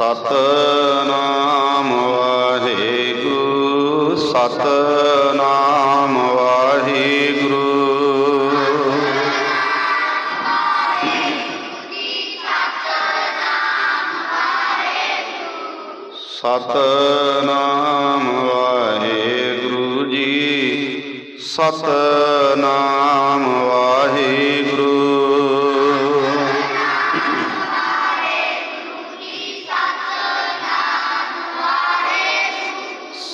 ਸਤਨਾਮ ਵਾਹਿਗੁਰੂ ਸਤਨਾਮ ਵਾਹਿਗੁਰੂ। ਸਤਨਾਮ ਵਾਹਿਗੁਰੂ ਜੀ ਸਤਨਾਮ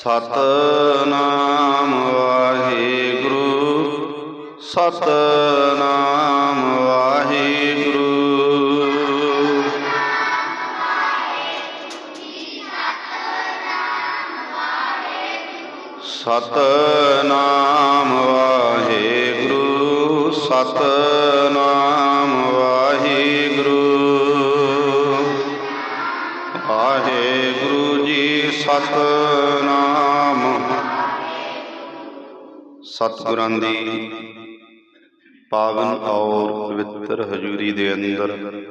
ਸਤਨਾਮ ਵਾਹਿਗੁਰੂ ਸਤਨਾਮ ਵਾਹਿਗੁਰੂ। ਸਤਨਾਮ ਵਾਹਿਗੁਰੂ ਸਤਨਾਮ ਵਾਹਿਗੁਰੂ। ਵਾਹਿਗੁਰੂ ਜੀ ਸਤਨਾਮ ਸਤਿਗੁਰਾਂ ਦੀ ਪਾਵਨ ਔਰ ਪਵਿੱਤਰ ਹਜ਼ੂਰੀ ਦੇ ਅੰਦਰ